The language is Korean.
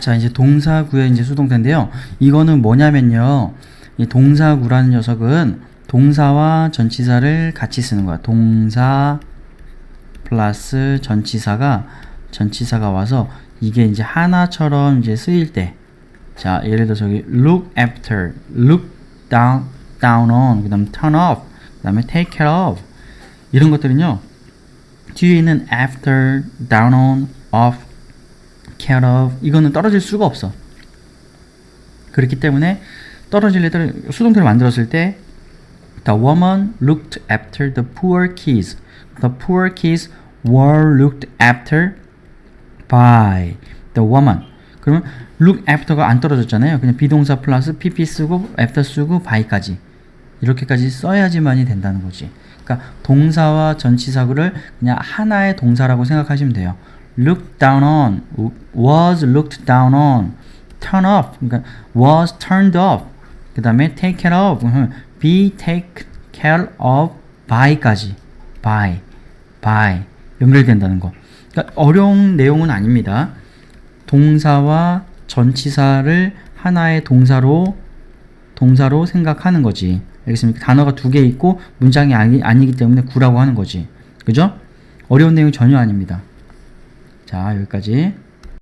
자, 이제 동사구의 이제 수동태인데요. 이거는 뭐냐면요. 이 동사구라는 녀석은 동사와 전치사를 같이 쓰는 거야. 동사 플러스 전치사가 전치사가 와서 이게 이제 하나처럼 이제 쓰일 때. 자, 예를 들어 저기 look after, look down down on, 그다음에 turn off, 그다음에 take care of 이런 것들은요. 뒤에 있는 after, down on, off, care of 이거는 떨어질 수가 없어. 그렇기 때문에 떨어질 애들 수동태를 만들었을 때 The woman looked after the poor kids. The poor kids were looked after by the woman. 그러면 look after가 안 떨어졌잖아요. 그냥 비동사 플러스 pp 쓰고 after 쓰고 by까지 이렇게까지 써야지만이 된다는 거지. 그러니까 동사와 전치사구를 그냥 하나의 동사라고 생각하시면 돼요. Look down on, was looked down on, turn off, 그러니까 was turned off. 그 다음에 take care of, be take care of by까지, by, by 연결된다는 거. 그러니까 어려운 내용은 아닙니다. 동사와 전치사를 하나의 동사로 동사로 생각하는 거지. 알겠습니까? 단어가 두 개 있고 문장이 아니, 아니기 때문에 구라고 하는 거지. 그죠? 어려운 내용이 전혀 아닙니다. 자, 여기까지.